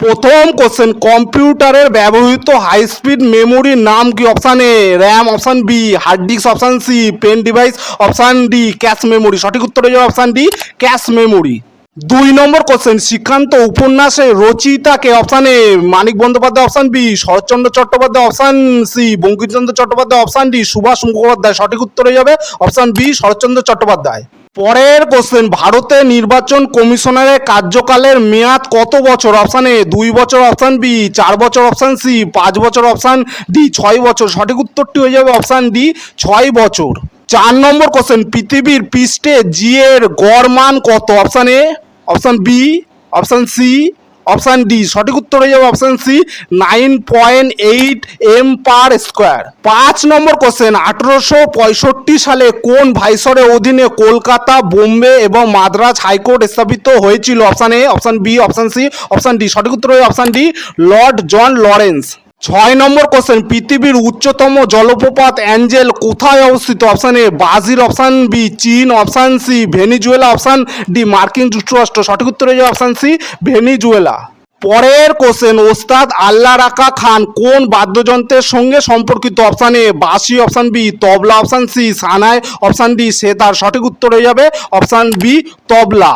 প্রথম কোশ্চেন কম্পিউটারের ব্যবহৃত হাই স্পিড মেমোরির নাম কি? Option A RAM option B hard disk option C pen device option D cache memory সঠিক উত্তর হয়ে যাবে অপশান ডি ক্যাশ মেমোরি দুই নম্বর কোশ্চেন শ্রীকান্ত উপন্যাসের রচয়িতাকে option A, Manik Bandyopadhyay option B Saratchandra Chattopadhyay option C Bankimchandra Chattopadhyay option D Subhash Mukhopadhyay সঠিক উত্তর হয়ে যাবে অপশান বি শরৎচন্দ্র চট্টোপাধ্যায়। পরের কোশ্চেন ভারতের নির্বাচন কমিশনারের কার্যকালের মেয়াদ কত বছর? অপশান এ দুই বছর অপশান বি চার বছর অপশান সি পাঁচ বছর অপশান ডি ছয় বছর। সঠিক উত্তরটি হয়ে যাবে অপশান ডি ছয় বছর। চার নম্বর কোশ্চেন পৃথিবীর পৃষ্ঠে জি এর গড় মান কত? Option A option B option C option D সঠিক উত্তর হয়ে যাবে option C nine point eight M per square পাঁচ নম্বর কোশ্চেন আঠেরোশো পঁয়ষট্টি সালে কোন ভাইসরের অধীনে কলকাতা, বোম্বে এবং মাদ্রাজ হাইকোর্ট স্থাপিত হয়েছিল? Option A option B option C option D সঠিক উত্তর হয়ে option D Lord John Lawrence ছয় নম্বর কোশ্চেন পৃথিবীর উচ্চতম জলপ্রপাত অ্যাঞ্জেল কোথায় অবস্থিত? Option A Brazil option B চীন option C Venezuela option D মার্কিন যুক্তরাষ্ট্র। সঠিক উত্তর হয়ে যাবে অপশান সি ভেনিজুয়েলা। পরের কোশ্চেন ওস্তাদ আল্লাহ রাকা খান কোন বাদ্যযন্ত্রের সঙ্গে সম্পর্কিত? অপশান এ বাঁশি option B tabla option C shehnai option D sitar. সঠিক উত্তর হয়ে যাবে অপশান বি তবলা।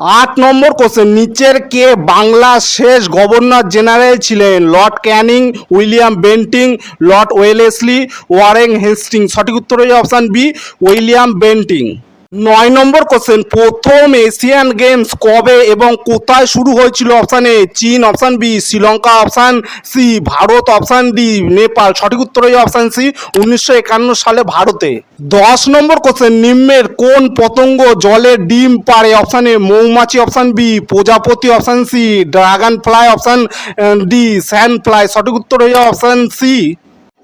আট নম্বর কোশ্চেন নিচের কে বাংলার শেষ গভর্নর জেনারেল ছিলেন? Lord Canning, William Bentinck, Lord Wellesley Warren Hastings সঠিক উত্তর হয়ে অপশান বি উইলিয়াম বেন্টিং। নয় নম্বর কোশ্চেন প্রথম এশিয়ান গেমস কবে এবং কোথায় শুরু হয়েছিল অপশান এ চীন option B Sri Lanka option C Bharat option D Nepal. সঠিক উত্তর হয়ে অপশান সি উনিশশো একান্ন সালে ভারতে। দশ নম্বর কোশ্চেন নিম্নের কোন পতঙ্গ জলে ডিম পারে অপশান এ মৌমাছি অপশান বি প্রজাপতি option C dragonfly option D sandfly সঠিক উত্তর হয়ে অপশান সি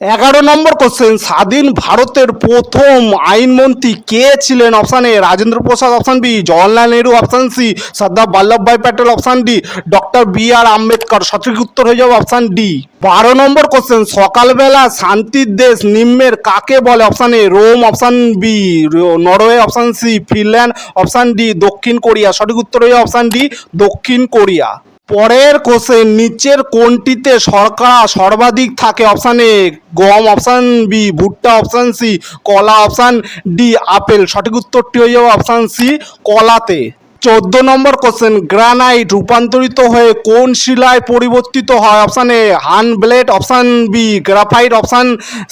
এগারো নম্বর কোশ্চেন স্বাধীন ভারতের প্রথম আইনমন্ত্রী কে ছিলেন? Option A Rajendra Prasad option B Jawaharlal Nehru option C Sardar Vallabhbhai Patel option D doctor B R Ambedkar. সঠিক উত্তর হয়ে যাবে অপশান ডি বারো নম্বর কোশ্চেন সকালবেলা শান্তির দেশ নিম্নের কাকে বলে? Option A Rome option B Norway option C Finland option D দক্ষিণ কোরিয়া। সঠিক উত্তর হয়ে অপশান ডি দক্ষিণ কোরিয়া। পরের কোশ্চেন নিচের কোনটিতে শর্করা সর্বাধিক থাকে অপশান এ গম, অপশান বি ভুট্টা, অপশান সি কলা, অপশান ডি আপেল। সঠিক উত্তরটি হয়ে যাবে অপশান সি কলাতে। চোদ্দ নম্বর কোশ্চেন, গ্রানাইট রূপান্তরিত হয়ে কোন শিলায় পরিবর্তিত হয়? Option A hornblende, option B graphite, option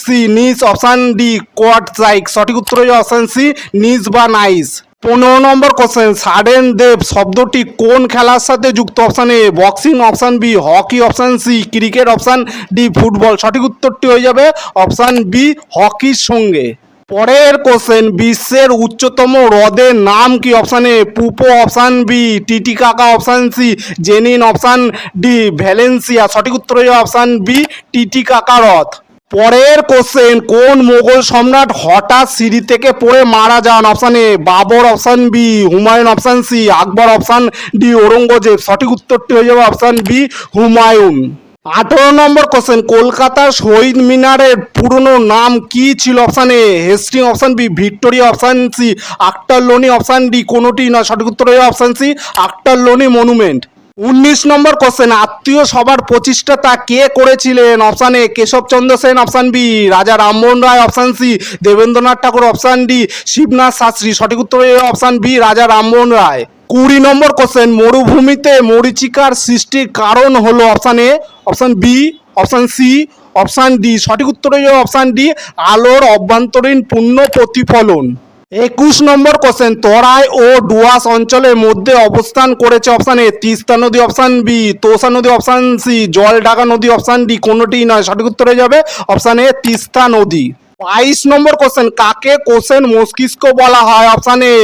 C gneiss, option D quartzite. সঠিক উত্তর হয়ে অপশান সি নিস বা নাইস। পনেরো নম্বর কোশ্চেন সাডেন দেব শব্দটি কোন খেলার সাথে যুক্ত? Option A boxing option B hockey option C cricket option D football সঠিক উত্তরটি হয়ে যাবে অপশান বি হকির সঙ্গে। পরের কোশ্চেন বিশ্বের উচ্চতম হ্রদের নাম কি? Option A Poopo option B Titicaca option C জেনিন option D Valencia সঠিক উত্তর হয়ে অপশান বি টিটিকাকা হ্রদ। পরের কোশ্চেন কোন মোগল সম্রাট হঠাৎ সিঁড়ি থেকে পড়ে মারা যান? Option A Babur option B Humayun option C Akbar option D Aurangzeb. সঠিক উত্তরটি হয়ে যাবে অপশান বি হুমায়ুন। আঠেরো নম্বর কোশ্চেন কলকাতার শহীদ মিনারের পুরনো নাম কি ছিল? Option A Hastings option B Victoria option C Ochterlony option D কোনোটি নয়। সঠিক উত্তর হয়ে option C Ochterlony monument উনিশ নম্বর কোশ্চেন আত্মীয় সবার প্রতিষ্ঠাতা কে করেছিলেন? Option A Keshabchandra Sen option B Raja Rammohan Roy option C Debendranath Thakur option D Shibnath Shastri. সঠিক উত্তর অপশান বি রাজা রামমোহন রায়। কুড়ি নম্বর কোশ্চেন মরুভূমিতে মরীচিকার সৃষ্টির কারণ হলো option A option B option C option D সঠিক উত্তর অপশান ডি আলোর অভ্যন্তরীণ পূর্ণ প্রতিফলন। একুশ নম্বর কোশ্চেন তরাই ও ডুয়াস অঞ্চলের মধ্যে অবস্থান করেছে অপশান এ তিস্তা নদী অপশান বি তোষা নদী অপশান সি জলঢাকা নদী অপশান ডি কোনোটি নয়। সঠিক উত্তর যাবে অপশান এ তিস্তা নদী। বাইশ নম্বর কোশ্চেন কাকে কোশ্চেন মস্তিষ্ক বলা হয়? Option A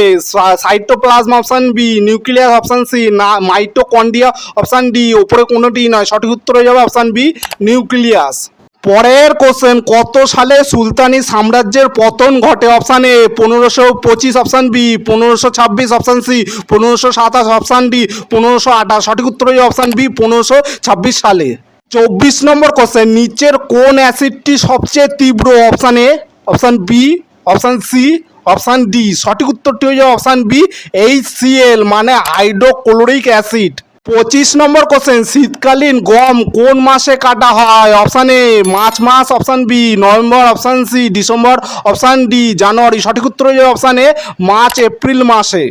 cytoplasm option B nucleus option C না মাইটোকন্ডিয়া অপশান ডি ওপরে কোনোটি নয়। সঠিক উত্তর যাবে অপশান বি নিউক্লিয়াস। পরের কোশ্চেন কত সালে সুলতানি সাম্রাজ্যের পতন ঘটে? অপশান এ পনেরোশো পঁচিশ অপশান বি পনেরোশো ছাব্বিশ অপশান সি পনেরোশো সাতাশ অপশান ডি পনেরোশো আঠাশ। সঠিক উত্তর হয়ে অপশান বি পনেরোশো ছাব্বিশ সালে। চব্বিশ নম্বর কোশ্চেন নিচের কোন অ্যাসিডটি সবচেয়ে তীব্র? Option A option B option C option D সঠিক উত্তরটি হয়ে যাবে option B H C L মানে হাইড্রোক্লোরিক অ্যাসিড পঁচিশ নম্বর কোশ্চেন শীতকালীন গম কোন মাসে কাটা হয়? Option A March mass option B November option C December option D January সঠিক উত্তর হয়ে অপশান এ মার্চ এপ্রিল মাসে।